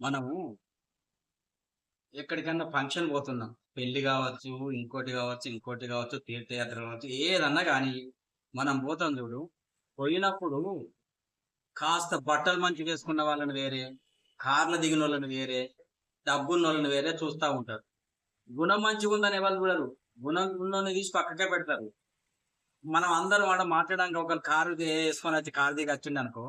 మనము ఎక్కడికన్నా ఫంక్షన్ పోతున్నాం. పెళ్ళి కావచ్చు ఇంకోటి కావచ్చు ఇంకోటి కావచ్చు తీర్థయాత్ర కావచ్చు ఏదన్నా కానీ మనం పోతాం చూడు. పోయినప్పుడు కాస్త బట్టలు మంచి వేసుకున్న వాళ్ళని వేరే కార్ల దిగిన వాళ్ళని వేరే డబ్బున్న వాళ్ళని వేరే చూస్తూ ఉంటారు. గుణం మంచిగా ఉందని వాళ్ళు చూడరు. గుణం ఉన్నోని తీసి పక్కకే పెడతారు. మనం అందరం ఆడ మాట్లాడడానికి ఒకరు కారు వేసుకొని వచ్చి కారు దిగి వచ్చిండు అనుకో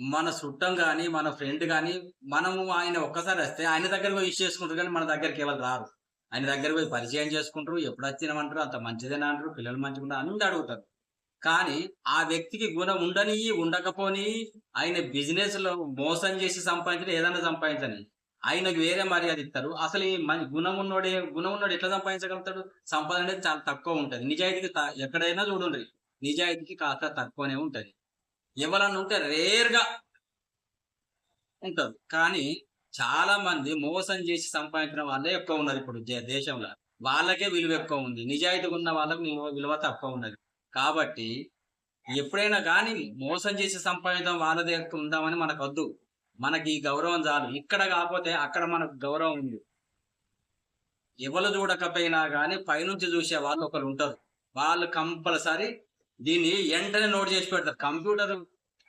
మన చుట్టం కానీ మన ఫ్రెండ్ కానీ మనము ఆయన ఒక్కసారి వస్తే ఆయన దగ్గర పోయి చేసుకుంటారు కానీ మన దగ్గరికి ఎవరు రారు. ఆయన దగ్గర పోయి పరిచయం చేసుకుంటారు ఎప్పుడు వచ్చినామంటారు అంత మంచిదేనా అంటారు పిల్లలు మంచిగా అన్ని అడుగుతారు. కానీ ఆ వ్యక్తికి గుణం ఉండని ఉండకపోని ఆయన బిజినెస్లో మోసం చేసి సంపాదించిన ఏదైనా సంపాదించని ఆయనకు వేరే మర్యాద ఇస్తారు. అసలు ఈ మంచి గుణం ఉన్నోడే గుణం ఉన్నోడు ఎట్లా సంపాదించగలుగుతాడు? సంపాదన అనేది చాలా తక్కువ ఉంటుంది. నిజాయితీకి త- ఎక్కడైనా చూడండి. నిజాయితీకి కాస్త తక్కువనే ఉంటుంది. ఎవరన్నా ఉంటే రేర్గా ఉంటది. కానీ చాలా మంది మోసం చేసి సంపాదించిన వాళ్ళే ఎక్కువ ఉన్నారు ఇప్పుడు దేశంలో. వాళ్ళకే విలువ ఎక్కువ ఉంది. నిజాయితీగా ఉన్న వాళ్ళకి విలువ- విలువ తక్కువ ఉన్నది. కాబట్టి ఎప్పుడైనా కానీ మోసం చేసి సంపాదించడం వాళ్ళదే దగ్గర ఉందామని మనకు వద్దు. మనకి ఈ గౌరవం చాలు. ఇక్కడ కాకపోతే అక్కడ మనకు గౌరవం ఉంది. ఎవరు చూడకపోయినా కానీ పైనుంచి చూసే వాళ్ళు ఒకరు ఉంటారు. వాళ్ళు కంపల్సరీ దీన్ని వెంటనే నోట్ చేసి పెడతారు. కంప్యూటర్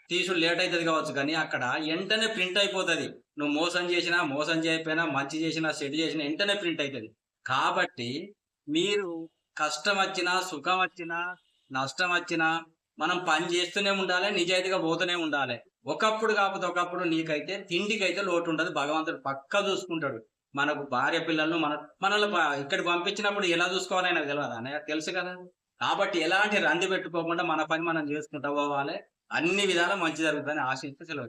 తీసుడు లేట్ అవుతుంది కావచ్చు కానీ అక్కడ వెంటనే ప్రింట్ అయిపోతుంది. నువ్వు మోసం చేసినా మోసం చేయకపోయినా మంచి చేసినా సెట్ చేసినా వెంటనే ప్రింట్ అవుతుంది కాబట్టి మీరు కష్టం వచ్చినా సుఖం వచ్చినా నష్టం వచ్చినా మనం పని చేస్తూనే ఉండాలి నిజాయితీగా పోతూనే ఉండాలి. ఒకప్పుడు కాకపోతే ఒకప్పుడు నీకైతే తిండికైతే లోటు ఉండదు. భగవంతుడు పక్కా చూసుకుంటాడు. మనకు భార్య పిల్లలను మన మనల్ని ఇక్కడ పంపించినప్పుడు ఎలా చూసుకోవాలని నాకు తెలియదు అన్నయ్య తెలుసు కదా? కాబట్టి ఎలాంటి రంది పెట్టుకోకుండా మన పని మనం చేసుకుంటా పోవాలి. అన్ని విధాలా మంచి జరుగుతుందని ఆశిస్తే సెలవు